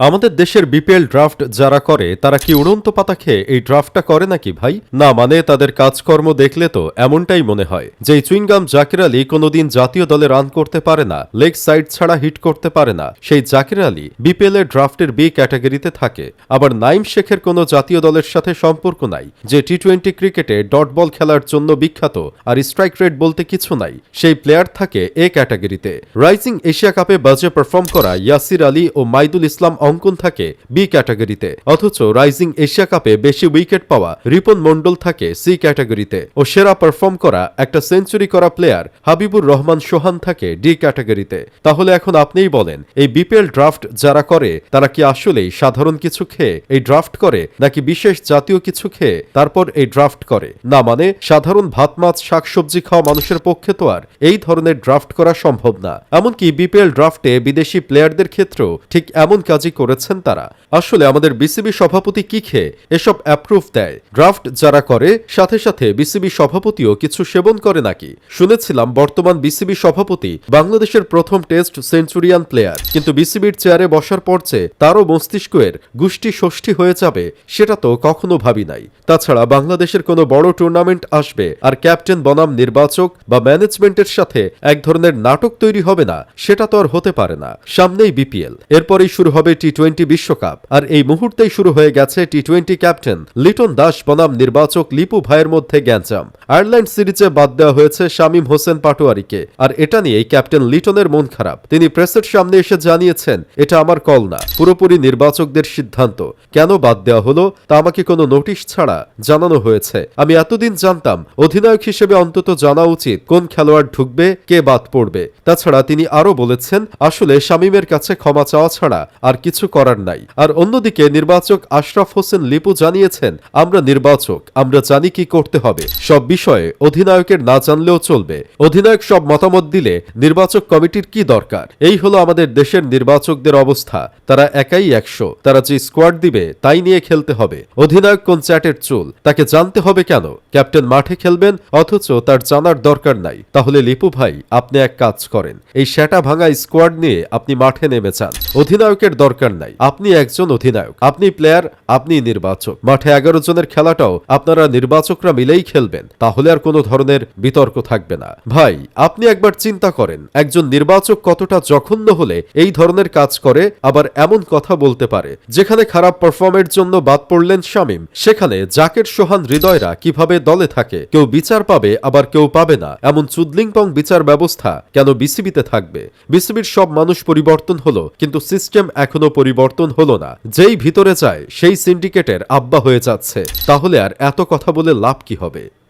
আমাদের দেশের BPL draft যারা করে, তারা কি উড়ন্ত পাতা খেয়ে এই ড্রাফটটা করে নাকি ভাই? না মানে তাদের কাজকর্ম দেখলে তো এমনটাই মনে হয়, যে চুইংগাম জাকির আলী কোনোদিন জাতীয় দলে রান করতে পারে না, লেগ সাইড ছাড়া হিট করতে পারে না। সেই জাকির আলী বিপিএল এর ড্রাফটের বি ক্যাটাগরিতে থাকে, আবার নাইম শেখের কোনো জাতীয় দলের সাথে সম্পর্ক নাই, যে টি টোয়েন্টি ক্রিকেটে ডট বল খেলার জন্য বিখ্যাত আর স্ট্রাইক রেট বলতে কিছু নাই, সেই প্লেয়ার থাকে এ ক্যাটাগরিতে। রাইজিং এশিয়া কাপে বাজে পারফর্ম করা ইয়াসির আলী ও মাইদুল ইসলাম অঙ্কন থাকে বি ক্যাটাগরিতে অথচ রাইজিং এশিয়া কাপে বেশি উইকেট পাওয়া রিপন মন্ডল থাকে সি ক্যাটাগরিতে ও সেরা পারফর্ম করা একটা সেঞ্চুরি করা প্লেয়ার হাবিবুর রহমান সোহান থাকে ডি ক্যাটাগরিতে তাহলে এখন আপনিই বলেন, এই বিপিএল ড্রাফট যারা করে, তারা কি আসলেই সাধারণ কিছু খেয়ে এই ড্রাফট করে, নাকি বিশেষ জাতীয় কিছু খেয়ে তারপর এই ড্রাফট করে? না মানে সাধারণ ভাত, মাছ, শাকসবজি খাওয়া মানুষের পক্ষে তো আর এই ধরনের ড্রাফট করা সম্ভব না। এমনকি বিপিএল ড্রাফটে বিদেশি প্লেয়ারদের ক্ষেত্রেও ঠিক এমন কাজই করেছেন তারা। আসলে আমাদের বিসিবি সভাপতি কি খেয়ে এসব অ্যাপ্রুভ দেয়? ড্রাফট যারা করে, সাথে সাথে বিসিবি সভাপতিও কিছু সেবন করে নাকি? শুনেছিলাম বর্তমান বিসিবি সভাপতি বাংলাদেশের প্রথম টেস্ট সেঞ্চুরিয়ান প্লেয়ার কিন্তু বিসিবির চেয়ারে বসার পর যে তারও মস্তিষ্কের গুষ্টি ষষ্ঠী হয়ে যাবে, সেটা তো কখনো ভাবি নাই। তাছাড়া বাংলাদেশের কোনো বড় টুর্নামেন্ট আসবে আর ক্যাপ্টেন বনাম নির্বাচক বা ম্যানেজমেন্টের সাথে এক ধরনের নাটক তৈরি হবে না, সেটা তো আর হতে পারে না। সামনেই বিপিএল। এরপরেই শুরু হবে টি টোয়েন্টি বিশ্বকাপ। আর এই মুহূর্তেই শুরু হয়ে গেছে T twenty captain Liton Das বনাম নির্বাচক লিপু ভাইয়ের মধ্যে গ্যাঞ্জাম। আয়ারল্যান্ড সিরিজে বাদ দেওয়া হয়েছে শামীম হোসেন পাটোয়ারিকে। আর এটা নিয়েই ক্যাপ্টেন লিটনের মন খারাপ। তিনি প্রেসের সামনে এসে জানিয়েছেন, এটা আমার কল না। পুরোপুরি নির্বাচকদের সিদ্ধান্ত। কেন বাদ দেওয়া হলো? তা আমাকে কোনো নোটিশ ছাড়া জানানো হয়েছে। আমি এতদিন জানতাম, অধিনায়ক হিসেবে অন্তত জানা উচিত কোন খেলোয়াড় ঢুকবে, কে বাদ পড়বে। তাছাড়া তিনি আরও বলেছেন, আসলে শামীমের কাছে ক্ষমা চাওয়া ছাড়া আর কিছু করার নাই। আর অন্যদিকে নির্বাচক আশরাফ হোসেন লিপু জানিয়েছেন, আমরা নির্বাচক, আমরা জানি কি করতে হবে। সব বিষয়ে অধিনায়কের না জানলেও চলবে। অধিনায়ক সব মতামত দিলে নির্বাচক কমিটির কি দরকার? এই হলো আমাদের দেশের নির্বাচকদের অবস্থা। তারা একাই একশো, তারা যে স্কোয়াড দিবে, তাই নিয়ে খেলতে হবে। অধিনায়ক কোন চ্যাটের চুল? তাকে জানতে হবে কেন? ক্যাপ্টেন মাঠে খেলবেন, অথচ তার জানার দরকার নাই। তাহলে লিপু ভাই, আপনি এক কাজ করেন। এই সেটা ভাঙা স্কোয়াড নিয়ে আপনি মাঠে নেমে চান অধিনায়কের দরকার নাই। আপনি একজন অধিনায়ক, আপনি প্লেয়ার আপনি নির্বাচক। মাঠে এগারো জনের খেলাটাও আপনারা নির্বাচকরা মিলেই খেলবেন, তাহলে আর কোনো ধরনের বিতর্ক থাকবে না। ভাই, আপনি একবার চিন্তা করেন, একজন নির্বাচক কতটা জঘন্য হলে এই ধরনের কাজ করে, আবার এমন কথা বলতে পারে, যেখানে খারাপ পারফর্মের জন্য বাদ পড়লেন শামীম, সেখানে জাকের সোহান হৃদয়রা কীভাবে দলে থাকে, কেউ বিচার পাবে, আবার কেউ পাবে না। এমন চুদলিংপং বিচার ব্যবস্থা কেন বিসিবিতে থাকবে? বিসিবির সব মানুষ পরিবর্তন হলো, কিন্তু সিস্টেম এখনও পরিবর্তন হলো না। যেই ভিতরে যায়, সেই সিন্ডিকেটের আব্বা হয়ে যাচ্ছে। তাহলে আর এত কথা বলে লাভ কি হবে?